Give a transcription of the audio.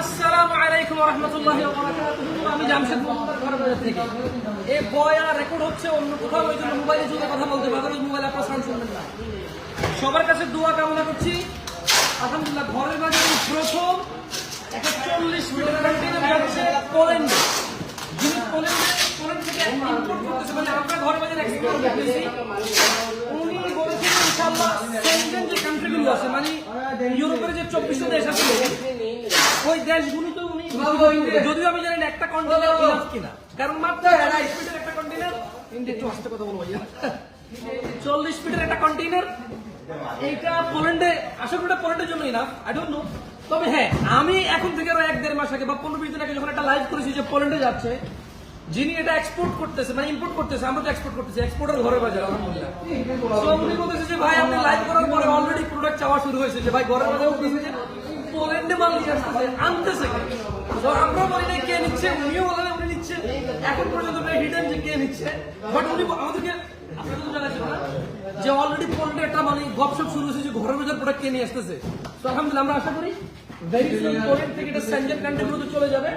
আসসালামু আলাইকুম আমি জামশেদ থেকে। এই বয় রেকর্ড হচ্ছে অন্য কোথাও, ওই জন্য মোবাইলে কথা বলতে শুনবেন না। সবার কাছে দোয়া কামনা করছি। আলহামদুলিল্লাহ, ঘরের বাজারে প্রথম চল্লিশ পোল্যান্ডে যিনি পোল্যান্ডে থেকে ইম্পোর্ট করতেছে মানে আমরা ঘরের এক্সপোর্ট করতেছি। উনি বলেছেন যে কান্ট্রিগুলো আছে মানে ইউরোপের চব্বিশটা দেশ আছে। ওই দেশগুলোতে উনি যদিও আমি জানি একটা কন্টেনার কিনা। কারণ মাত্র একটা কন্টেনার একটু আসতে কথা বলব চল্লিশ ফিটের একটা কন্টেনার এইটা পোল্যান্ডে আশা করি এটা পোল্যান্ডের জন্য ইনাফ আই ডোন্ট নো তবে হ্যাঁ আমি এখন থেকে আরও এক দেড় মাস আগে বা পনেরো বিশ দিন আগে যখন একটা লাইভ করেছি যে পোল্যান্ডে যাচ্ছে যিনি এটা এক্সপোর্ট করতেছে মানে ইম্পোর্ট করতেছে আমরা তো এক্সপোর্ট করতেছি এক্সপোর্টের ঘরে বাজার আলহামদুলিল্লাহ। উনি বলতেছে যে ভাই আপনি লাইভ অলরেডি প্রোডাক্ট চাওয়া শুরু হয়েছে যে ভাই ঘরের বাজার বলতেছে যে পোল্যান্ডে মাল নিয়ে আসতেছে, আনতেছে তো আমরা বলি না কে নিচ্ছে, উনিও বলেন উনি নিচ্ছে। এখন পর্যন্ত হিডেন যে কে নিচ্ছে। বাট উনি আমাদেরকে যে অলরেডি পোল্যান্ডে একটা মানে গপসপ শুরু হয়েছে যে ঘরের বাজার প্রোডাক্ট কে নিয়ে আসতেছে। তো আলহামদুলিল্লাহ, আমরা আশা করি ভেরি সুন থেকে এটা সেন্ট্রাল কান্ট্রিগুলোতে চলে যাবে।